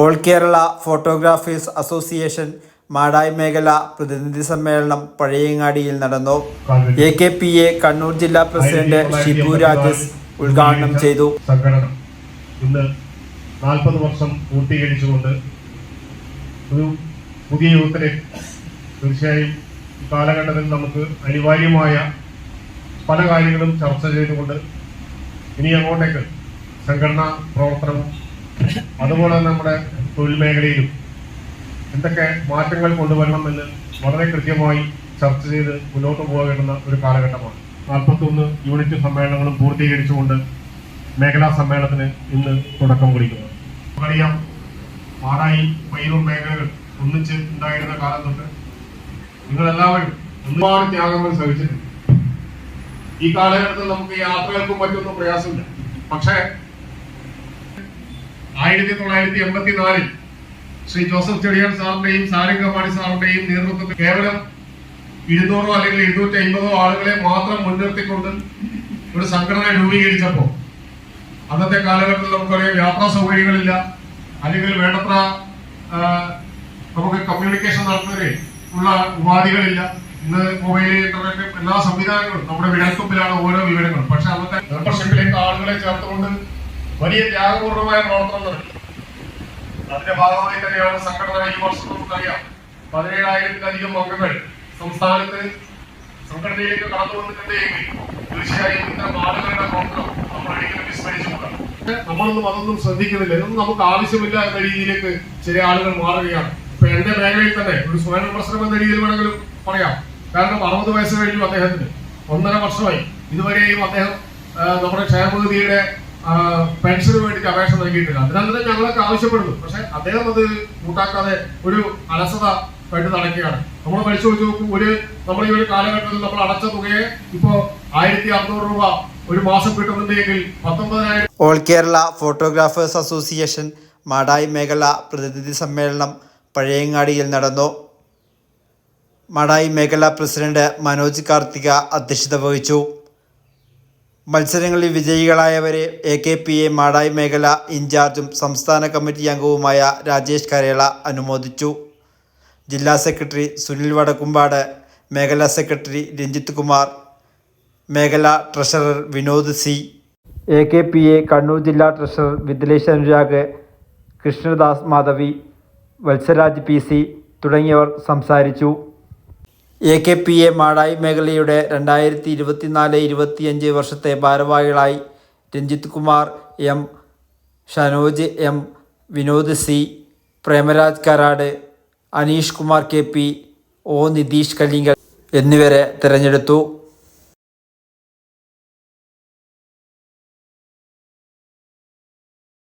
All Kerala photographers association Madayi മേഖല പ്രതിനിധി സമ്മേളനം പഴയങ്ങാടിയിൽ നടന്നു. A K P A Kannur ജില്ലാ പ്രസിഡന്റ് ഷിബു രാജസ് ഉദ്ഘാടനം ചെയ്തു. സംഘടന ഇന്ന് നാൽപ്പത് വർഷം പൂർത്തീകരിച്ചുകൊണ്ട് ഒരു പുതിയ യുഗത്തിലെ തീർച്ചയായും കാലഘട്ടത്തിൽ നമുക്ക് അനിവാര്യമായ പല കാര്യങ്ങളും ചർച്ച ചെയ്തുകൊണ്ട് ഇനി അങ്ങോട്ടേക്ക് സംഘടനാ പ്രവർത്തനവും അതുപോലെ നമ്മുടെ തൊഴിൽ മേഖലയിലും എന്തൊക്കെ മാറ്റങ്ങൾ കൊണ്ടുവരണമെന്ന് വളരെ കൃത്യമായി ചർച്ച ചെയ്ത് മുന്നോട്ട് പോകേണ്ടുന്ന ഒരു കാലഘട്ടമാണ്. നാൽപ്പത്തൊന്ന് യൂണിറ്റ് സമ്മേളനങ്ങളും പൂർത്തീകരിച്ചുകൊണ്ട് മേഖലാ സമ്മേളനത്തിന് ഇന്ന് തുടക്കം കുറിക്കുന്നു. നമുക്കറിയാം മാടായി പയ്യൂർ മേഖലകൾ ഒന്നിച്ച് ഉണ്ടായിരുന്ന കാലം തൊട്ട് നിങ്ങളെല്ലാവരും ഒരുപാട് ത്യാഗങ്ങൾ സഹിച്ചിട്ടുണ്ട്. ഈ കാലഘട്ടത്തിൽ നമുക്ക് യാത്രകൾക്കും മറ്റൊന്നും പ്രയാസമില്ല. പക്ഷേ ആയിരത്തി തൊള്ളായിരത്തി എൺപത്തിനാലിൽ ശ്രീ ജോസഫ് ചെടിയാൻ സാറിന്റെയും സാരംഗമാണി സാറിന്റെയും നേതൃത്വത്തിൽ കേവലം ഇരുന്നൂറോ അല്ലെങ്കിൽ ഇരുന്നൂറ്റി അമ്പതോ ആളുകളെ മാത്രം മുൻനിർത്തിക്കൊണ്ട് ഒരു സംഘടന രൂപീകരിച്ചപ്പോൾ അന്നത്തെ കാലഘട്ടത്തിൽ നമുക്കറിയാം യാത്രാ സൗകര്യങ്ങളില്ല. അല്ലെങ്കിൽ വേണ്ടത്ര നമുക്ക് കമ്മ്യൂണിക്കേഷൻ നടത്തുന്നതിന് ഉള്ള ഉപാധികളില്ല. ഇന്ന് മൊബൈൽ ഇന്റർനെറ്റ് എല്ലാ സംവിധാനങ്ങളും നമ്മുടെ വിരൽത്തുമ്പിലാണ് ഓരോ വിവരങ്ങളും. പക്ഷെ അന്നത്തെ മെമ്പർഷിപ്പിലേക്ക് ആളുകളെ ചേർത്തുകൊണ്ട് വലിയ ത്യാഗപൂർവമായ പ്രവർത്തനം നടത്തി. അതിന്റെ ഭാഗമായി തന്നെയാണ് സംഘടന ഈ വർഷം നമുക്കറിയാം. പതിനേഴായിരത്തിലധികം അംഗങ്ങൾ സംസ്ഥാനത്ത് സംഘടനയിലേക്ക് കടന്നു വന്നിട്ടുണ്ടെങ്കിൽ തീർച്ചയായും ഇത്തരം ആളുകളുടെ പ്രവർത്തനം നമ്മൾ ഒരിക്കലും വിസ്മരിച്ചുകൂടാ നമ്മളൊന്നും അതൊന്നും ശ്രദ്ധിക്കുന്നില്ല. ഇതൊന്നും നമുക്ക് ആവശ്യമില്ല എന്ന രീതിയിലേക്ക് ചില ആളുകൾ മാറുകയാണ്. ഇപ്പൊ എന്റെ മേഖലയിൽ തന്നെ ഒരു സ്വയം പ്രശ്നം എന്ന രീതിയിൽ വേണമെങ്കിലും പറയാം. കാരണം അറുപത് വയസ്സ് കഴിഞ്ഞു അദ്ദേഹത്തിന്. ഒന്നര വർഷമായി. ഇതുവരെയും അദ്ദേഹം നമ്മുടെ ക്ഷേമനിധിയുടെ പെൻഷന് വേണ്ടി അപേക്ഷ നൽകിയിട്ടില്ല. അതിനാൽ തന്നെ ഞങ്ങളൊക്കെ ആവശ്യപ്പെടുന്നു. പക്ഷെ അദ്ദേഹം അത് കൂട്ടാക്കാതെ ഒരു അലസത ആയിട്ട് നടക്കുകയാണ്. നമ്മൾ പരിശോധിച്ച് നോക്കും ഒരു നമ്മൾ ഈ ഒരു കാലഘട്ടത്തിൽ നമ്മൾ അടച്ച തുകയെ ഇപ്പോ ആയിരത്തി അറുന്നൂറ് രൂപ ഒരു മാസം കിട്ടുന്നുണ്ടെങ്കിൽ പത്തൊമ്പതിനായിരം all Kerala photographers association Madayi മേഖല പ്രതിനിധി സമ്മേളനം പഴയങ്ങാടിയിൽ നടന്നു. മടായി മേഖല പ്രസിഡന്റ് മനോജ് കാർത്തിക അധ്യക്ഷത വഹിച്ചു. മത്സരങ്ങളിൽ വിജയികളായവരെ A K P A Madayi മേഖല ഇൻചാർജും സംസ്ഥാന കമ്മിറ്റി അംഗവുമായ രാജേഷ് കരേള അനുമോദിച്ചു. ജില്ലാ സെക്രട്ടറി സുനിൽ വടക്കുംപാട് മേഖലാ സെക്രട്ടറി രഞ്ജിത്ത് കുമാർ മേഖലാ treasurer Vinod C. A K P A Kannur ജില്ലാ treasurer Vidlesh Anurag Krishnadas Madhavi Valsaraj P C തുടങ്ങിയവർ സംസാരിച്ചു. A K P A Madayi മേഖലയുടെ രണ്ടായിരത്തി ഇരുപത്തിനാല് ഇരുപത്തിയഞ്ച് വർഷത്തെ ഭാരവാഹികളായി Ranjith Kumar M Shanoj M Vinod C Premaraj Karad Aneesh Kumar K P O Nitheesh Kalingal എന്നിവരെ തിരഞ്ഞെടുത്തു.